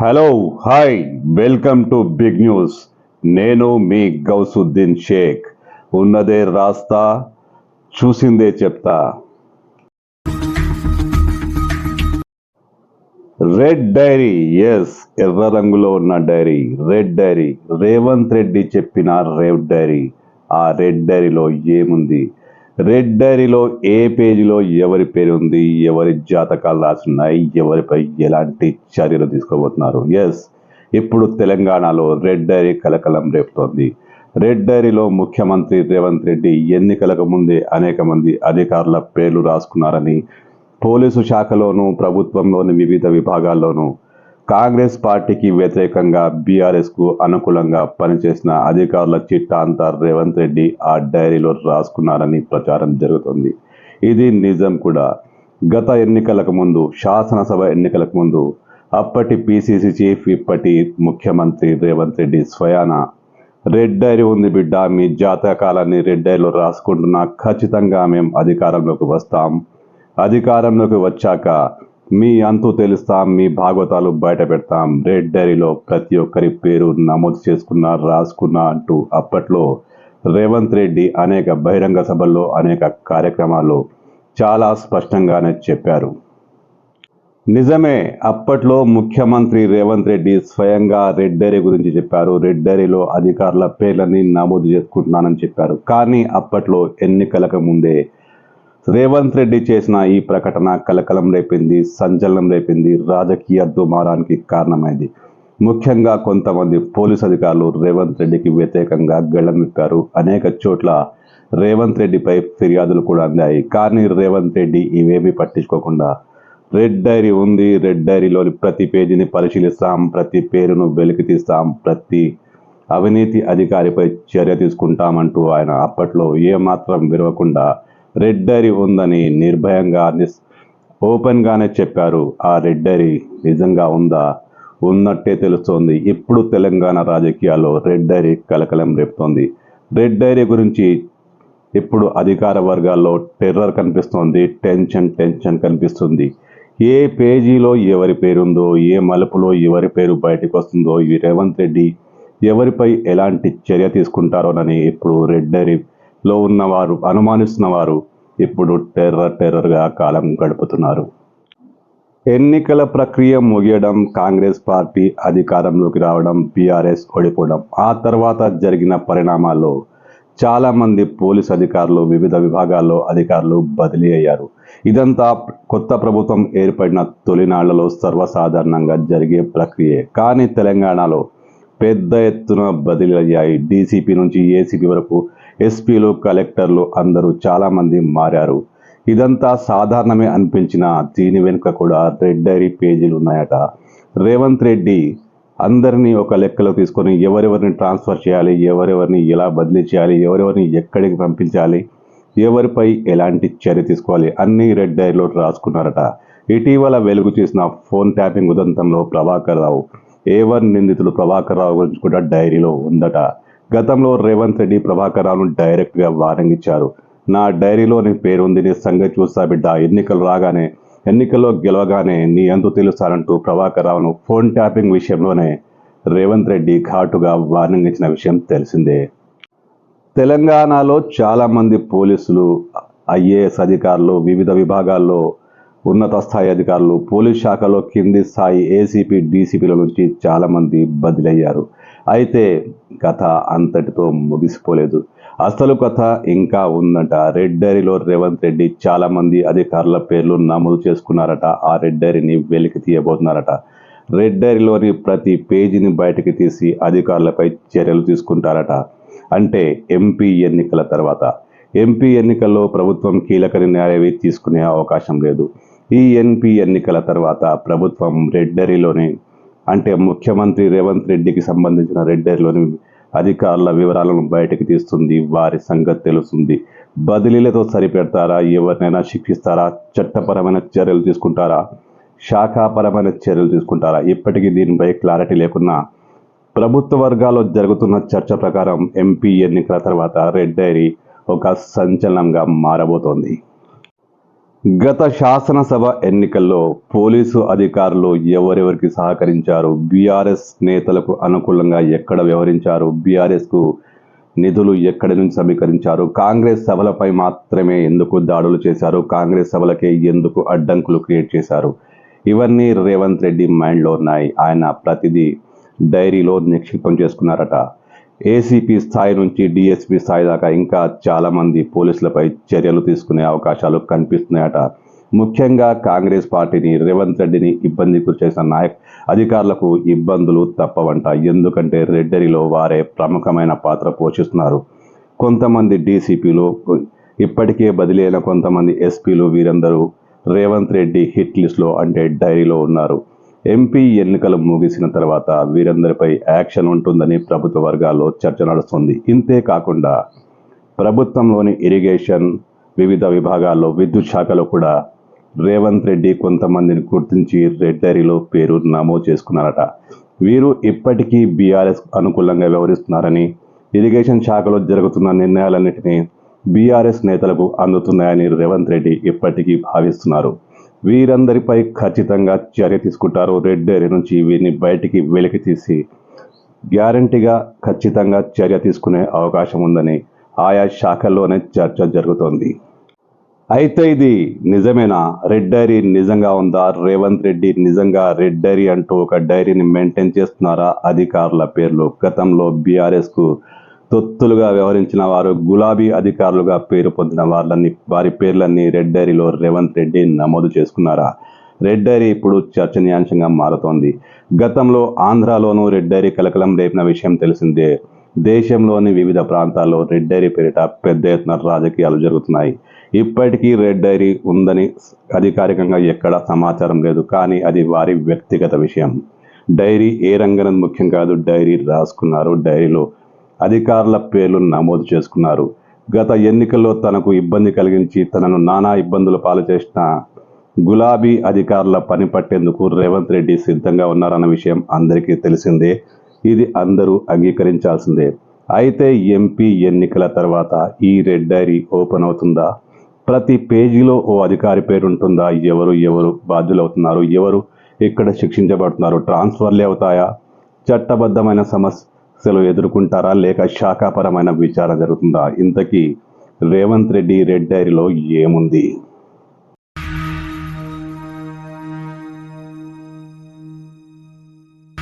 Hello hi welcome to Big News నేను మీ గౌసుద్దీన్ షేక్. ఉన్నదే రాస్తా చూసిందే చెప్తా. రెడ్ డైరీ ఎస్ ఎర్ర రంగులో ఉన్న diary red diary Revanth Reddy చెప్పిన రెడ్ డైరీ ఆ రెడ్ డైరీలో ఏముంది? రెడ్ డైరీలో ఏ పేజీలో ఎవరి పేరు ఉంది ఎవరి జాతకాలు రాసున్నాయి ఎవరిపై ఎలాంటి చర్యలు తీసుకోబోతున్నారు? ఎస్ ఇప్పుడు తెలంగాణలో రెడ్ డైరీ కలకలం రేపుతోంది. రెడ్ డైరీలో ముఖ్యమంత్రి రేవంత్ రెడ్డి ఎన్నికలకు ముందే అనేక మంది అధికారుల పేర్లు రాసుకున్నారని పోలీసు శాఖలోనూ ప్రభుత్వంలోని వివిధ విభాగాల్లోనూ కాంగ్రెస్ పార్టీకి వ్యతిరేకంగా బీఆర్ఎస్కు అనుకూలంగా పనిచేసిన అధికారుల చిట్టా అంతా రేవంత్ రెడ్డి ఆ డైరీలో రాసుకున్నారని ప్రచారం జరుగుతుంది. ఇది నిజం కూడా. గత ఎన్నికలకు ముందు శాసనసభ ఎన్నికలకు ముందు అప్పటి పిసిసి చీఫ్ ఇప్పటి ముఖ్యమంత్రి రేవంత్ రెడ్డి స్వయాన రెడ్ డైరీ ఉంది బిడ్డ మీ జాతకాలన్నీ రెడ్ డైరీలో రాసుకుంటున్నా ఖచ్చితంగా మేము అధికారంలోకి వస్తాం. అధికారంలోకి వచ్చాక మీ అంతు తెలుస్తాం మీ భాగవతాలు బయట పెడతాం. రెడ్ డైరీలో ప్రతి ఒక్కరి పేరు నమోదు చేసుకున్నా రాసుకున్నా అంటూ అప్పట్లో రేవంత్ రెడ్డి అనేక బహిరంగ సభల్లో అనేక కార్యక్రమాల్లో చాలా స్పష్టంగానే చెప్పారు. నిజమే అప్పట్లో ముఖ్యమంత్రి రేవంత్ రెడ్డి స్వయంగా రెడ్ డైరీ గురించి చెప్పారు. రెడ్ డైరీలో అధికారుల పేర్లని నమోదు చేసుకుంటున్నానని చెప్పారు. కానీ అప్పట్లో ఎన్నికలకు ముందే రేవంత్ రెడ్డి చేసిన ఈ ప్రకటన కలకలం రేపింది సంచలనం రేపింది రాజకీయ దుమారానికి కారణమైంది. ముఖ్యంగా కొంతమంది పోలీస్ అధికారులు రేవంత్ రెడ్డికి వ్యతిరేకంగా గళ్ళమిప్పారు అనేక చోట్ల రేవంత్ రెడ్డిపై ఫిర్యాదులు కూడా అందాయి. కానీ రేవంత్ రెడ్డి ఇవేమీ పట్టించుకోకుండా రెడ్ డైరీ ఉంది రెడ్ డైరీలోని ప్రతి పేజీని పరిశీలిస్తాం ప్రతి పేరును వెలికి తీస్తాం ప్రతి అవినీతి అధికారిపై చర్య తీసుకుంటామంటూ ఆయన అప్పట్లో ఏమాత్రం విరవకుండా రెడ్ డైరీ ఉందని నిర్భయంగా నిస్ ఓపెన్గానే చెప్పారు. ఆ రెడ్ డైరీ నిజంగా ఉందా? ఉన్నట్టే తెలుస్తోంది. ఇప్పుడు తెలంగాణ రాజకీయాల్లో రెడ్ డైరీ కలకలం రేపుతోంది. రెడ్ డైరీ గురించి ఇప్పుడు అధికార వర్గాల్లో టెర్రర్ కనిపిస్తోంది. టెన్షన్ టెన్షన్ కనిపిస్తుంది. ఏ పేజీలో ఎవరి పేరుందో ఏ మలుపులో ఎవరి పేరు బయటకు వస్తుందో ఈ రేవంత్ రెడ్డి ఎవరిపై ఎలాంటి చర్య తీసుకుంటారోనని ఇప్పుడు రెడ్ లో ఉన్నవారు అనుమానిస్తున్న వారు ఇప్పుడు టెర్రర్ టెర్రర్గా కాలం గడుపుతున్నారు. ఎన్నికల ప్రక్రియ ముగియడం కాంగ్రెస్ పార్టీ అధికారంలోకి రావడం బీఆర్ఎస్ ఓడిపోవడం ఆ తర్వాత జరిగిన పరిణామాల్లో చాలామంది పోలీస్ అధికారులు వివిధ విభాగాల్లో అధికారులు బదిలీ అయ్యారు. ఇదంతా కొత్త ప్రభుత్వం ఏర్పడిన తొలినాళ్ళలో సర్వసాధారణంగా జరిగే ప్రక్రియే. కానీ తెలంగాణలో పెద్ద ఎత్తున బదిలీ అయ్యాయి. డీసీపీ నుంచి ఏసీపీ వరకు ఎస్పీలు కలెక్టర్లు అందరూ చాలామంది మారారు. ఇదంతా సాధారణమే అనిపించిన దీని వెనుక కూడా రెడ్ డైరీ పేజీలు ఉన్నాయట. రేవంత్ రెడ్డి అందరినీ ఒక లెక్కలో తీసుకొని ఎవరెవరిని ట్రాన్స్ఫర్ చేయాలి ఎవరెవరిని ఎలా బదిలీ చేయాలి ఎవరెవరిని ఎక్కడికి పంపించాలి ఎవరిపై ఎలాంటి చర్య తీసుకోవాలి అన్ని రెడ్ డైరీలో రాసుకున్నారట. ఇటీవల వెలుగు చేసిన ఫోన్ ట్యాపింగ్ ఉదంతంలో ప్రభాకర్ రావు ఏవర్ నిందితులు ప్రభాకర్ రావు గురించి కూడా డైరీలో ఉందట. గతంలో రేవంత్ రెడ్డి ప్రభాకర్ రావును డైరెక్ట్గా వార్నింగ్ నా డైరీలో నీ పేరుంది నీ సంగతి చూస్తా బిడ్డ. ఎన్నికలు రాగానే ఎన్నికల్లో గెలవగానే నీ ఎంతో తెలుస్తానంటూ ప్రభాకర్ రావును ఫోన్ ట్యాపింగ్ విషయంలోనే రేవంత్ రెడ్డి ఘాటుగా వార్నింగ్ ఇచ్చిన విషయం తెలిసిందే. తెలంగాణలో చాలామంది పోలీసులు ఐఏఎస్ అధికారులు వివిధ విభాగాల్లో ఉన్నత స్థాయి అధికారులు పోలీస్ శాఖలో కింది స్థాయి ఏసీపీ డీసీపీల నుంచి చాలామంది బదిలయ్యారు. అయితే కథ అంతటితో ముగిసిపోలేదు. అసలు కథ ఇంకా ఉందట. రెడ్ డైరీలో రేవంత్ రెడ్డి చాలామంది అధికారుల పేర్లు నమోదు చేసుకున్నారట. ఆ రెడ్ డైరీని వెలికి తీయబోతున్నారట. రెడ్ డైరీలోని ప్రతి పేజీని బయటకు తీసి అధికారులపై చర్యలు తీసుకుంటారట. అంటే ఎంపీ ఎన్నికల తర్వాత. ఎంపీ ఎన్నికల్లో ప్రభుత్వం కీలక నిర్ణయాలు తీసుకునే అవకాశం లేదు. ఈ ఎన్పీ ఎన్నికల తర్వాత ప్రభుత్వం రెడ్ డైరీలోని అంటే ముఖ్యమంత్రి రేవంత్ రెడ్డికి సంబంధించిన రెడ్ డైరీలోని అధికారుల వివరాలను బయటకు తీస్తుంది. వారి సంగతి తెలుస్తుంది. బదిలీలతో సరిపెడతారా? ఎవరినైనా శిక్షిస్తారా? చట్టపరమైన చర్యలు తీసుకుంటారా? శాఖాపరమైన చర్యలు తీసుకుంటారా? ఇప్పటికీ దీనిపై క్లారిటీ లేకున్నా ప్రభుత్వ వర్గాల్లో జరుగుతున్న చర్చ ప్రకారం ఎంపీ ఎన్నికల తర్వాత రెడ్ డైరీ ఒక సంచలనంగా మారబోతోంది. గత శాసనసభ ఎన్నికల్లో పోలీసు అధికారులు ఎవరెవరికి సహకరించారు? బీఆర్ఎస్ నేతలకు అనుకూలంగా ఎక్కడ వ్యవహరించారు? బీఆర్ఎస్కు నిధులు ఎక్కడి నుంచి సమీకరించారు? కాంగ్రెస్ సభలపై మాత్రమే ఎందుకు దాడులు చేశారు? కాంగ్రెస్ సభలకే ఎందుకు అడ్డంకులు క్రియేట్ చేశారు? ఇవన్నీ రేవంత్ రెడ్డి మైండ్లో ఉన్నాయి. ఆయన ప్రతిదీ డైరీలో నిక్షిప్తం చేసుకున్నారట. ఏసీపీ స్థాయి నుంచి డిఎస్పీ స్థాయి దాకా ఇంకా చాలామంది పోలీసులపై చర్యలు తీసుకునే అవకాశాలు కనిపిస్తున్నాయట. ముఖ్యంగా కాంగ్రెస్ పార్టీని రేవంత్ రెడ్డిని ఇబ్బంది చేసిన నాయక్ అధికారులకు ఇబ్బందులు తప్పవంట. ఎందుకంటే రెడ్డరిలో వారే ప్రముఖమైన పాత్ర పోషిస్తున్నారు. కొంతమంది డీసీపీలు ఇప్పటికే బదిలీ కొంతమంది ఎస్పీలు వీరందరూ రేవంత్ రెడ్డి హిట్ లిస్ట్లో అంటే డైరీలో ఉన్నారు. ఎంపీ ఎన్నికలు ముగిసిన తర్వాత వీరందరిపై యాక్షన్ ఉంటుందని ప్రభుత్వ వర్గాల్లో చర్చ నడుస్తుంది. ఇంతే కాకుండా ప్రభుత్వంలోని ఇరిగేషన్ వివిధ విభాగాల్లో విద్యుత్ శాఖలో కూడా రేవంత్ రెడ్డి కొంతమందిని గుర్తించి రెడ్ డైరీలో పేరు నమోదు చేసుకున్నారట. వీరు ఇప్పటికీ బీఆర్ఎస్ అనుకూలంగా వ్యవహరిస్తున్నారని ఇరిగేషన్ శాఖలో జరుగుతున్న నిర్ణయాలన్నింటినీ బీఆర్ఎస్ నేతలకు అందుతున్నాయని రేవంత్ రెడ్డి ఇప్పటికీ భావిస్తున్నారు. వీరందరిపై ఖచ్చితంగా చర్య తీసుకుంటారు. రెడ్ డైరీ నుంచి వీరిని బయటికి వెలికి తీసి గ్యారంటీగా ఖచ్చితంగా చర్య తీసుకునే అవకాశం ఉందని ఆయా శాఖల్లోనే చర్చ జరుగుతోంది. అయితే ఇది నిజమేనా? రెడ్ డైరీ నిజంగా ఉందా? రేవంత్ రెడ్డి నిజంగా రెడ్ డైరీ అంటూ ఒక డైరీని మెయింటైన్ చేస్తున్నారా? అధికారుల పేర్లు గతంలో బీఆర్ఎస్కు తొత్తులుగా వ్యవహరించిన వారు గులాబీ అధికారులుగా పేరు పొందిన వాళ్ళని వారి పేర్లన్నీ రెడ్ డైరీలో రేవంత్ రెడ్డి నమోదు చేసుకున్నారా? రెడ్ డైరీ ఇప్పుడు చర్చనీయాంశంగా మారుతోంది. గతంలో ఆంధ్రాలోనూ రెడ్ డైరీ కలకలం రేపిన విషయం తెలిసిందే. దేశంలోని వివిధ ప్రాంతాల్లో రెడ్ డైరీ పేరిట పెద్ద ఎత్తున రాజకీయాలు జరుగుతున్నాయి. ఇప్పటికీ రెడ్ డైరీ ఉందని అధికారికంగా ఎక్కడా సమాచారం లేదు కానీ అది వారి వ్యక్తిగత విషయం. డైరీ ఏ రంగం ముఖ్యం కాదు డైరీ రాసుకున్నారు డైరీలో అధికారుల పేర్లు నమోదు చేసుకున్నారు. గత ఎన్నికల్లో తనకు ఇబ్బంది కలిగించి తనను నానా ఇబ్బందులు పాలు చేసిన గులాబీ అధికారుల పని పట్టేందుకు రేవంత్ రెడ్డి సిద్ధంగా ఉన్నారన్న విషయం అందరికీ తెలిసిందే. ఇది అందరూ అంగీకరించాల్సిందే. అయితే ఎంపీ ఎన్నికల తర్వాత ఈ రెడ్ డైరీ ఓపెన్ అవుతుందా? ప్రతి పేజీలో ఓ అధికారి పేరు ఉంటుందా ఎవరు ఎవరు బాధ్యులవుతున్నారు? ఎవరు ఇక్కడ శిక్షించబడుతున్నారు? ట్రాన్స్ఫర్లే అవుతాయా? చట్టబద్ధమైన సమస్య అసలు ఎదుర్కొంటారా? లేక శాఖాపరమైన విచారణ జరుగుతుందా? ఇంతకీ రేవంత్ రెడ్డి రెడ్ డైరీలో ఏముంది?